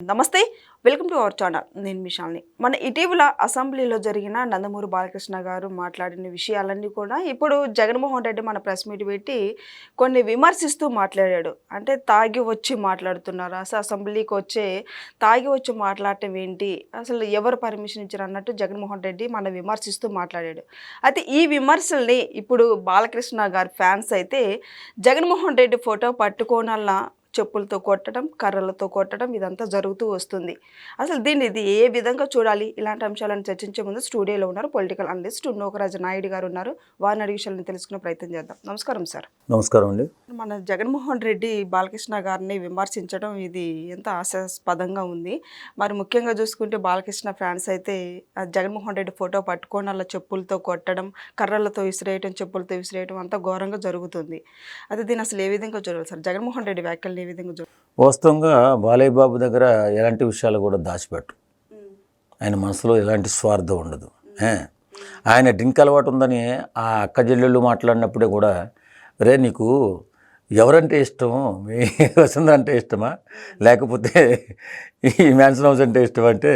నమస్తే welcome to our channel. నేను మిషాల్ని మన ఇటీవల అసెంబ్లీలో జరిగిన నందమూరి బాలకృష్ణ గారు మాట్లాడిన విషయాలన్నీ కూడా ఇప్పుడు జగన్మోహన్ రెడ్డి మన ప్రెస్ మీట్ పెట్టి కొన్ని విమర్శిస్తూ మాట్లాడాడు. అంటే తాగి వచ్చి మాట్లాడుతున్నారు? అసలు అసెంబ్లీకి వచ్చే తాగి వచ్చి మాట్లాడటం ఏంటి? అసలు ఎవరు పర్మిషన్ ఇచ్చారు అన్నట్టు జగన్మోహన్ రెడ్డి మన విమర్శిస్తూ మాట్లాడాడు. అయితే ఈ విమర్శల్ని ఇప్పుడు బాలకృష్ణ గారి ఫ్యాన్స్ అయితే జగన్మోహన్ రెడ్డి ఫోటో పట్టుకోనల్లా చెప్పులతో కొట్టడం కర్రలతో కొట్టడం ఇదంతా జరుగుతూ వస్తుంది. అసలు దీన్ని ఇది ఏ విధంగా చూడాలి? ఇలాంటి అంశాలను చర్చించే ముందు స్టూడియోలో ఉన్నారు పొలిటికల్ అనలిస్ట్ నోకరాజు నాయుడు గారు ఉన్నారు. వారిని అడిగే విషయాలను తెలుసుకునే ప్రయత్నం చేద్దాం. నమస్కారం సార్. నమస్కారం అండి. మన జగన్మోహన్ రెడ్డి బాలకృష్ణ గారిని విమర్శించడం ఇది ఎంత హాస్యాస్పదంగా ఉంది. మరి ముఖ్యంగా చూసుకుంటే బాలకృష్ణ ఫ్యాన్స్ అయితే జగన్మోహన్ రెడ్డి ఫోటో పట్టుకొని అలా చెప్పులతో కొట్టడం కర్రలతో విసిరేయటం చెప్పులతో విసిరేయటం అంతా ఘోరంగా జరుగుతుంది. అయితే దీన్ని అసలు ఏ విధంగా చూడాలి సార్? జగన్మోహన్ రెడ్డి వ్యాఖ్యలను ఏ విధంగా వాస్తవంగా బాలయ్య బాబు దగ్గర ఎలాంటి విషయాలు కూడా దాచిపెట్టు. ఆయన మనసులో ఎలాంటి స్వార్థం ఉండదు. ఆయన డ్రింక్ అలవాటు ఉందని ఆ అక్క చెల్లెళ్ళు మాట్లాడినప్పుడే కూడా రే నీకు ఎవరంటే ఇష్టం? మీ వసుంధర అంటే ఇష్టమా? లేకపోతే ఈ మ్యాన్సన్ హౌస్ అంటే ఇష్టం అంటే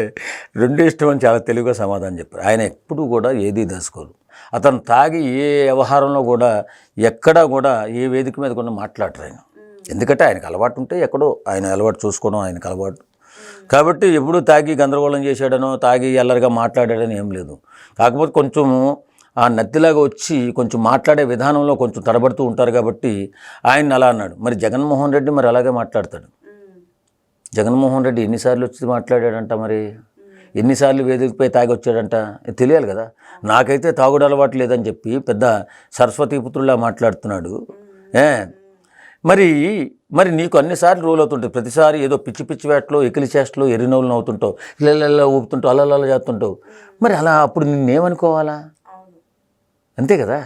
రెండు ఇష్టం అని చాలా తెలివిగా సమాధానం చెప్పారు. ఆయన ఎప్పుడూ కూడా ఏదీ దాచుకోరు. అతను తాగి ఏ వ్యవహారంలో కూడా ఎక్కడా కూడా ఏ వేదిక మీద కూడా మాట్లాడరు ఆయన. ఎందుకంటే ఆయనకు అలవాటు ఉంటే ఎక్కడో ఆయన అలవాటు చూసుకోవడం ఆయనకు అలవాటు. కాబట్టి ఎప్పుడు తాగి గందరగోళం చేశాడనో తాగి ఎల్లరిగా మాట్లాడాడని ఏం లేదు. కాకపోతే కొంచెం ఆ నత్తిలాగా వచ్చి కొంచెం మాట్లాడే విధానంలో కొంచెం తడబడుతూ ఉంటారు కాబట్టి ఆయన అలా అన్నాడు. మరి జగన్మోహన్ రెడ్డి మరి అలాగే మాట్లాడతాడు. జగన్మోహన్ రెడ్డి ఎన్నిసార్లు వచ్చి మాట్లాడాడంట మరి? ఎన్నిసార్లు వేదికపై తాగి వచ్చాడంట? తెలియాలి కదా. నాకైతే తాగుడు అలవాటు లేదని చెప్పి పెద్ద సరస్వతీ సరస్వతీపుత్రులా మాట్లాడుతున్నాడు. ఏ? మరి మరి నీకు అన్నిసార్లు రోల్ అవుతుంటాయి. ప్రతిసారి ఏదో పిచ్చి పిచ్చి వేటలో ఎకిలి చేష్టలో ఎరినోళ్ళు అవుతుంటావు. ఇలా ఊపుతుంటావు అలా అలా చేస్తుంటావు. మరి అలా అప్పుడు నిన్నేమనుకోవాలా? అంతే కదా?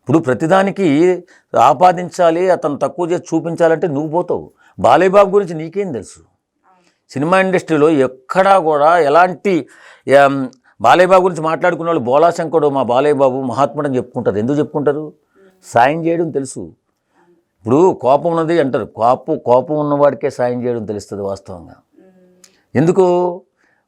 ఇప్పుడు ప్రతిదానికి ఆపాదించాలి అతను తక్కువ చేసి చూపించాలంటే నువ్వు పోతావు. బాలయ్య బాబు గురించి నీకేం తెలుసు? సినిమా ఇండస్ట్రీలో ఎక్కడా కూడా ఎలాంటి ఏం, బాలయ్య బాబు గురించి మాట్లాడుకున్న వాళ్ళు బోలాశంకరుడు మా బాలయ్య బాబు మహాత్ముడు అని చెప్పుకుంటారు. ఎందుకు చెప్పుకుంటారు? సాయం చేయడం తెలుసు. ఇప్పుడు కోపం ఉన్నది అంటారు. కోపం కోపం ఉన్నవాడికే సాయం చేయడం తెలుస్తుంది వాస్తవంగా. ఎందుకు?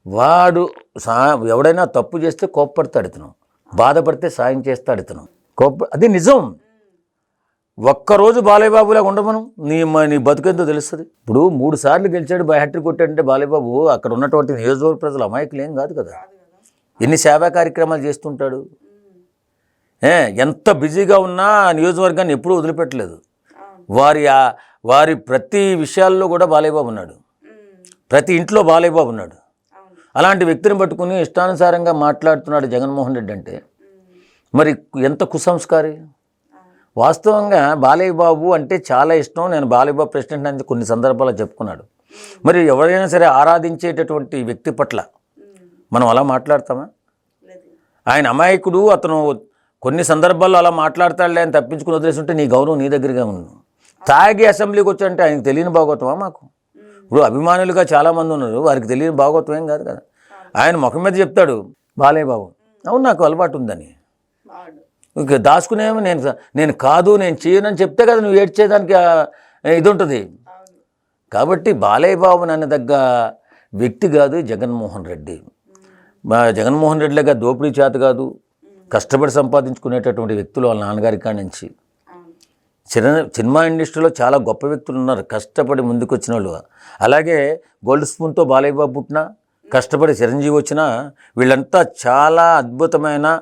వాడు సా ఎవడైనా తప్పు చేస్తే కోప్పడతాడు ఇతను. బాధపడితే సాయం చేస్తాడు ఇతను. కోప అది నిజం. ఒక్కరోజు బాలయ్యబాబులాగా ఉండమను నీ నీ బతుకెంతో తెలుస్తుంది. ఇప్పుడు మూడు సార్లు గెలిచాడు బై హ్యాట్రిక్ కొట్టాడంటే బాలయ్యబాబు అక్కడ ఉన్నటువంటి నియోజకవర్గ ప్రజలు అమాయకులు ఏం కాదు కదా. ఎన్ని సేవా కార్యక్రమాలు చేస్తుంటాడు. ఎంత బిజీగా ఉన్నా ఆ నియోజకవర్గాన్ని ఎప్పుడూ వదిలిపెట్టలేదు. వారి వారి ప్రతి విషయాల్లో కూడా బాలయ్య బాబు ఉన్నాడు ప్రతి ఇంట్లో బాలయ్య బాబు ఉన్నాడు అలాంటి వ్యక్తిని పట్టుకుని ఇష్టానుసారంగా మాట్లాడుతున్నాడు జగన్మోహన్ రెడ్డి అంటే. మరి ఎంత కుసంస్కారి? వాస్తవంగా బాలయ్య బాబు అంటే చాలా ఇష్టం. నేను బాలయ్య బాబు ప్రెసిడెంట్ అని కొన్ని సందర్భాల్లో చెప్పుకున్నాడు. మరి ఎవరైనా సరే ఆరాధించేటటువంటి వ్యక్తి పట్ల మనం అలా మాట్లాడతామా? ఆయన అమాయకుడు అతను కొన్ని సందర్భాల్లో అలా మాట్లాడతాడులే అని తప్పించుకుని వదిలేసి ఉంటే నీ గౌరవం నీ దగ్గరగా ఉంది తాగి అసెంబ్లీకి వచ్చంటే ఆయనకు తెలియని భాగవతమా మాకు. ఇప్పుడు అభిమానులుగా చాలామంది ఉన్నారు వారికి తెలియని భాగవతం ఏం కాదు కదా. ఆయన ముఖం మీద చెప్తాడు బాలయ్య బాబు అవును నాకు అలవాటు ఉందని. ఇక దాచుకునేమో నేను నేను కాదు నేను చేయనని చెప్తే కదా నువ్వు ఏడ్చేదానికి ఇది ఉంటుంది కాబట్టి బాలయ్య బాబు నన్ను దగ్గ వ్యక్తి కాదు జగన్మోహన్ రెడ్డి. మా జగన్మోహన్ రెడ్డిలాగా దోపిడీ చేత కాదు కష్టపడి సంపాదించుకునేటటువంటి వ్యక్తులు వాళ్ళ నాన్నగారి కాడి నుంచి. చిన్న సినిమా ఇండస్ట్రీలో చాలా గొప్ప వ్యక్తులు ఉన్నారు. కష్టపడి ముందుకు వచ్చిన వాళ్ళు అలాగే గోల్డ్ స్పూన్తో బాలయ్య బాబు పుట్టిన కష్టపడి చిరంజీవి వచ్చిన వీళ్ళంతా చాలా అద్భుతమైన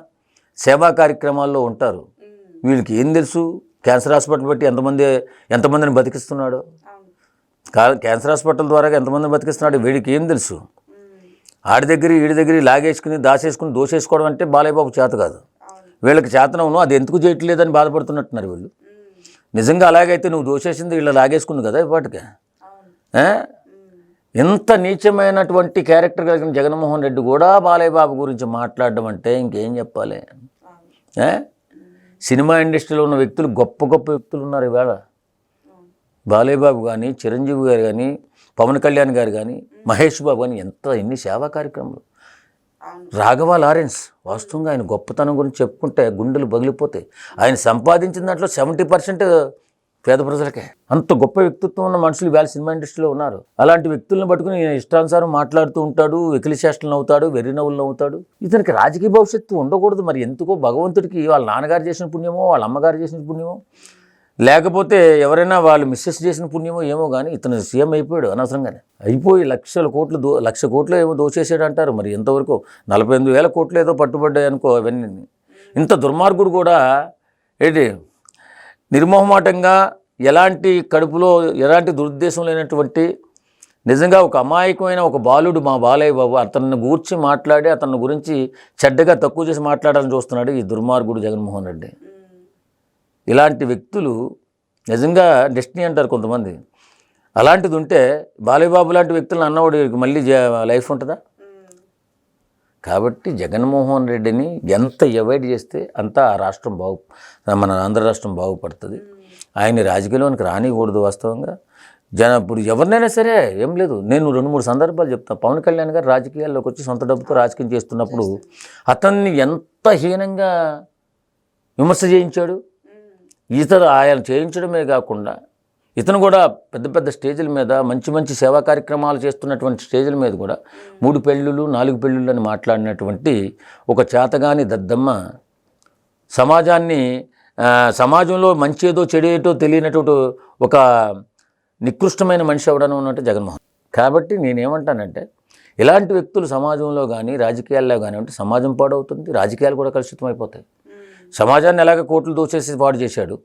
సేవా కార్యక్రమాల్లో ఉంటారు. వీళ్ళకి ఏం తెలుసు? క్యాన్సర్ హాస్పిటల్ బట్టి ఎంతమంది ఎంతమందిని బతికిస్తున్నాడు? కా- క్యాన్సర్ హాస్పిటల్ ద్వారా ఎంతమందిని బతికిస్తున్నాడు? వీడికి ఏం తెలుసు? ఆడి దగ్గర ఈడి దగ్గర లాగేసుకుని దాచేసుకుని దోసేసుకోవడం అంటే బాలయ్య బాబు చేత కాదు. వీళ్ళకి చేతనవును అది ఎందుకు చేయట్లేదని బాధపడుతున్నట్టున్నారు వీళ్ళు. నిజంగా అలాగైతే నువ్వు దోషేసింది వీళ్ళు లాగేసుకుంది కదా ఇప్పటికే? ఇంత నీచమైనటువంటి క్యారెక్టర్ కలిగిన జగన్మోహన్ రెడ్డి కూడా బాలయ్య బాబు గురించి మాట్లాడడం అంటే ఇంకేం చెప్పాలి? సినిమా ఇండస్ట్రీలో ఉన్న వ్యక్తులు గొప్ప గొప్ప వ్యక్తులు ఉన్నారు ఇవాళ. బాలయ్య బాబు కానీ చిరంజీవి గారు కానీ పవన్ కళ్యాణ్ గారు కానీ మహేష్ బాబు కానీ ఎంత ఎన్ని సేవా కార్యక్రమాలు. రాఘవ లారెన్స్ వాస్తవంగా ఆయన గొప్పతనం గురించి చెప్పుకుంటే గుండెలు పగిలిపోతాయి ఆయన సంపాదించిన దాంట్లో సెవెంటీ పర్సెంట్ పేద ప్రజలకే. అంత గొప్ప వ్యక్తిత్వం ఉన్న మనుషులు ఇవాళ సినిమా ఇండస్ట్రీలో ఉన్నారు. అలాంటి వ్యక్తులను పట్టుకుని ఇష్టానుసారం మాట్లాడుతూ ఉంటాడు వెకిలి చేష్టలు అవుతాడు వెర్రి నవ్వులు ఇతనికి రాజకీయ భవిష్యత్తు ఉండకూడదు మరి. ఎందుకో భగవంతుడికి వాళ్ళ నాన్నగారు చేసిన పుణ్యమో వాళ్ళ అమ్మగారు చేసిన పుణ్యమో. లేకపోతే ఎవరైనా వాళ్ళు మిస్సెస్ చేసిన పుణ్యమో ఏమో కానీ ఇతను సీఎం అయిపోయాడు అనవసరంగానే. అయిపోయి లక్షల కోట్లు దో లక్ష కోట్లు ఏమో దోచేసాడు అంటారు. మరి ఎంతవరకు? నలభై ఎనిమిది వేల కోట్లు ఏదో పట్టుబడ్డాయి అనుకో అవన్నీ. ఇంత దుర్మార్గుడు కూడా ఏంటి? నిర్మోహమాటంగా ఎలాంటి కడుపులో ఎలాంటి దురుద్దేశం లేనటువంటి నిజంగా ఒక అమాయకమైన ఒక బాలుడు మా బాలయ్య బాబు అతన్ని గూర్చి మాట్లాడి అతని గురించి చెడ్డగా తక్కువ చేసి మాట్లాడాలని చూస్తున్నాడు ఈ దుర్మార్గుడు జగన్మోహన్ రెడ్డి. ఇలాంటి వ్యక్తులు నిజంగా డెస్టినీ అంటారు కొంతమంది. అలాంటిది ఉంటే బాలయ్య బాబు లాంటి వ్యక్తులను అన్నవాడికి మళ్ళీ జ- లైఫ్ ఉంటుందా? కాబట్టి జగన్మోహన్ రెడ్డిని ఎంత అవాయిడ్ చేస్తే అంత ఆ రాష్ట్రం బాగు మన ఆంధ్ర రాష్ట్రం బాగుపడుతుంది. ఆయన రాజకీయంలోనికి రానికూడదు వాస్తవంగా. జన ఇప్పుడు ఎవరినైనా సరే ఏం లేదు. నేను రెండు మూడు సందర్భాలు చెప్తాను పవన్ కళ్యాణ్ గారు రాజకీయాల్లోకి వచ్చి సొంత డబ్బుతో రాజకీయం చేస్తున్నప్పుడు అతన్ని ఎంత హీనంగా విమర్శ చేయించాడు? ఇతరు ఆయన చేయించడమే కాకుండా ఇతను కూడా పెద్ద పెద్ద స్టేజ్ల మీద మంచి మంచి సేవా కార్యక్రమాలు చేస్తున్నటువంటి స్టేజ్ల మీద కూడా మూడు పెళ్ళిళ్ళు నాలుగు పెళ్ళిళ్ళు అని మాట్లాడినటువంటి ఒక చేతగాని దద్దమ్మ సమాజాన్ని సమాజంలో మంచి ఏదో చెడు ఏదో తెలియనటువంటి ఒక నికృష్టమైన మనిషి ఎవడని ఉన్నట్టు జగన్మోహన్. కాబట్టి నేనేమంటానంటే ఇలాంటి వ్యక్తులు సమాజంలో కానీ రాజకీయాల్లో కానీ ఉంటే సమాజం పాడవుతుంది రాజకీయాలు కూడా కలుషితం అయిపోతాయి సమాజాన్ని ఎలాగ కోట్లు దోచేసి పాడు చేశాడు?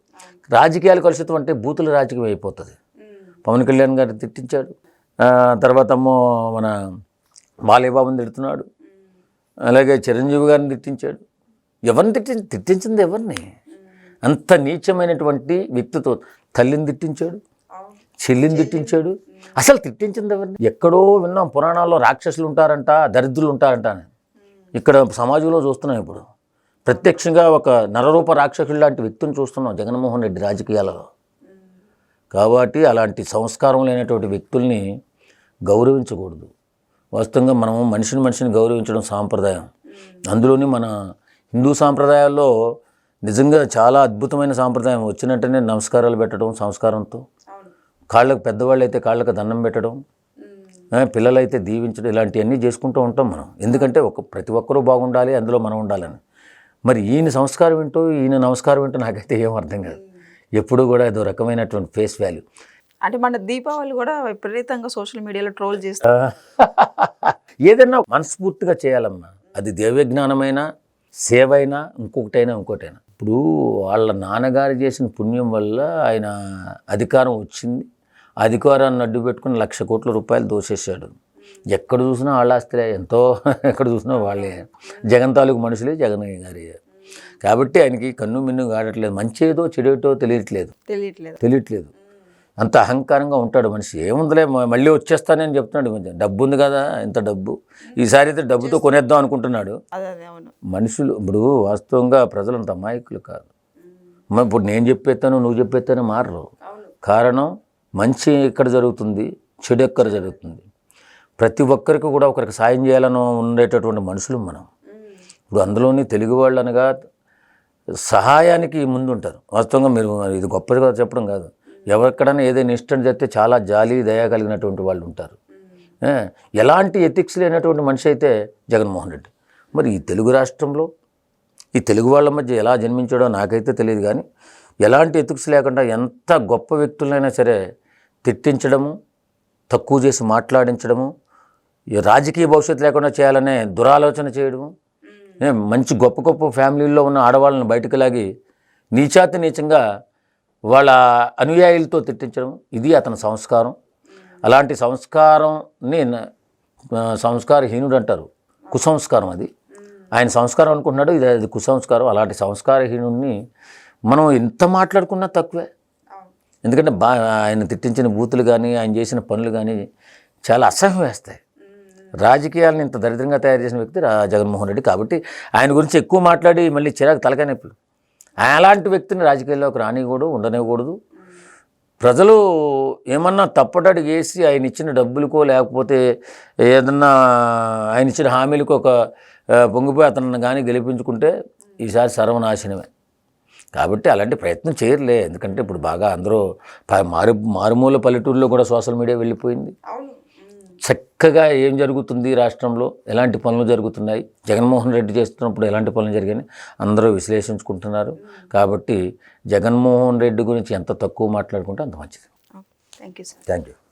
రాజకీయాలు కలుషితం అంటే బూతుల రాజకీయం అయిపోతుంది. పవన్ కళ్యాణ్ గారిని తిట్టించాడు. తర్వాత అమ్మో మన బాలయ్యబాబుని తిడుతున్నాడు. అలాగే చిరంజీవి గారిని తిట్టించాడు. ఎవరిని తిట్టి తిట్టించింది ఎవరిని? అంత నీచమైనటువంటి వ్యక్తితో తల్లిని తిట్టించాడు. చెల్లిని తిట్టించాడు. అసలు తిట్టించింది ఎవరిని? ఎక్కడో విన్నాం పురాణాల్లో రాక్షసులు ఉంటారంట దరిద్రులు ఉంటారంట అని. ఇక్కడ సమాజంలో చూస్తున్నాం ఇప్పుడు. ప్రత్యక్షంగా ఒక నరరూప రాక్షసుడు లాంటి వ్యక్తిని చూస్తున్నాం జగన్మోహన్ రెడ్డి రాజకీయాలలో. కాబట్టి అలాంటి సంస్కారం లేనటువంటి వ్యక్తుల్ని గౌరవించకూడదు. వాస్తవంగా మనం మనిషిని మనిషిని గౌరవించడం సాంప్రదాయం. అందులోని మన హిందూ సాంప్రదాయాల్లో నిజంగా చాలా అద్భుతమైన సాంప్రదాయం వచ్చినట్టునే నమస్కారాలు పెట్టడం సంస్కారంతో. కాళ్ళకు పెద్దవాళ్ళు అయితే కాళ్ళకు దండం పెట్టడం పిల్లలైతే దీవించడం ఇలాంటివన్నీ చేసుకుంటూ ఉంటాం మనం. ఎందుకంటే ఒక ప్రతి ఒక్కరూ బాగుండాలి అందులో మనం ఉండాలని. మరి ఈయన సంస్కారం ఏంటో ఈయన నమస్కారం ఏంటో నాకైతే ఏం అర్థం కాదు. ఎప్పుడూ కూడా ఏదో రకమైనటువంటి ఫేస్ వాల్యూ. అంటే మన దీపావళి కూడా విపరీతంగా సోషల్ మీడియాలో ట్రోల్ చేస్తారు ఏదైనా మనస్ఫూర్తిగా చేయాలమ్మా. అది దేవజ్ఞానమైనా సేవ అయినా ఇంకొకటైనా ఇంకోటైనా. ఇప్పుడు వాళ్ళ నాన్నగారు చేసిన పుణ్యం వల్ల ఆయన అధికారం వచ్చింది. అధికారాన్ని అడ్డు పెట్టుకుని లక్ష కోట్ల రూపాయలు దోసేసాడు ఎక్కడ చూసినా వాళ్ళ ఆస్తులే ఎంతో ఎక్కడ చూసినా వాళ్ళే. జగన్ తాలూకు మనుషులే జగన్ గారి. కాబట్టి ఆయనకి కన్ను మిన్ను కాడట్లేదు. మంచి ఏదో చెడేటో తెలియట్లేదు. తెలియట్లేదు. తెలియట్లేదు. అంత అహంకారంగా ఉంటాడు మనిషి. ఏముందిలే మళ్ళీ వచ్చేస్తానని చెప్తున్నాడు. మధ్య. డబ్బు ఉంది కదా ఎంత డబ్బు. ఈసారి అయితే డబ్బుతో కొనేద్దాం అనుకుంటున్నాడు. మనుషులు ఇప్పుడు వాస్తవంగా ప్రజలు అంత అమాయకులు కాదు. మరి ఇప్పుడు నేను చెప్పేస్తాను నువ్వు చెప్పేస్తాను మారరు. కారణం మంచి ఎక్కడ జరుగుతుంది చెడు ఎక్కడ జరుగుతుంది? ప్రతి ఒక్కరికి కూడా ఒకరికి సాయం చేయాలని ఉండేటటువంటి మనుషులు మనం. ఇప్పుడు అందులోని తెలుగు వాళ్ళు అనగా సహాయానికి ముందుంటారు. వాస్తవంగా మీరు ఇది గొప్పదిగా చెప్పడం కాదు. ఎవరికైనా ఏదైనా ఇష్టం చేస్తే చాలా జాలి దయ కలిగినటువంటి వాళ్ళు ఉంటారు. ఎలాంటి ఎథిక్స్ లేనటువంటి మనిషి అయితే జగన్మోహన్ రెడ్డి. మరి ఈ తెలుగు రాష్ట్రంలో ఈ తెలుగు వాళ్ళ మధ్య ఎలా జన్మించాడో నాకైతే తెలియదు కానీ ఎలాంటి ఎథిక్స్ లేకుండా ఎంత గొప్ప వ్యక్తులైనా సరే తిట్టించడము తక్కువ చేసి మాట్లాడించడము ఈ రాజకీయ భవిష్యత్తు లేకుండా చేయాలనే దురాలోచన చేయడము. మంచి గొప్ప గొప్ప ఫ్యామిలీల్లో ఉన్న ఆడవాళ్ళని బయటకు లాగి నీచాతి నీచంగా వాళ్ళ అనుయాయులతో తిట్టించడం ఇది అతని సంస్కారం. అలాంటి సంస్కారంని సంస్కారహీనుడు అంటారు కుసంస్కారం అది. ఆయన సంస్కారం అనుకుంటున్నాడు ఇది అది కుసంస్కారం. అలాంటి సంస్కారహీనుడిని మనం ఎంత మాట్లాడుకున్నా తక్కువే. ఎందుకంటే బా ఆయన తిట్టించిన బూతులు కానీ ఆయన చేసిన పనులు కానీ చాలా అసహ్యం వేస్తాయి. రాజకీయాలను ఇంత దరిద్రంగా తయారు చేసిన వ్యక్తి రా జగన్మోహన్ రెడ్డి కాబట్టి ఆయన గురించి ఎక్కువ మాట్లాడి మళ్ళీ చిరాకు తలకాయ నొప్పులు. అలాంటి వ్యక్తిని రాజకీయాల్లోకి రానివ్వకూడదు ఉండనివ్వకూడదు. ప్రజలు ఏమన్నా తప్పటడుగు వేసి ఆయన ఇచ్చిన డబ్బులకో లేకపోతే ఏదన్నా ఆయన ఇచ్చిన హామీలకు ఒక పొంగిపోయి అతను కానీ గెలిపించుకుంటే ఈసారి సర్వనాశనమే. కాబట్టి అలాంటి ప్రయత్నం చేయరులే. ఎందుకంటే ఇప్పుడు బాగా అందరూ మారు మారుమూల పల్లెటూరులో కూడా సోషల్ మీడియా వెళ్ళిపోయింది. అవును. చక్కగా ఏం జరుగుతుంది రాష్ట్రంలో? ఎలాంటి పనులు జరుగుతున్నాయి? జగన్మోహన్ రెడ్డి చేస్తున్నప్పుడు ఎలాంటి పనులు జరిగాయని అందరూ విశ్లేషించుకుంటున్నారు. కాబట్టి జగన్మోహన్ రెడ్డి గురించి ఎంత తక్కువ మాట్లాడుకుంటే అంత మంచిది. Thank you sir. Thank you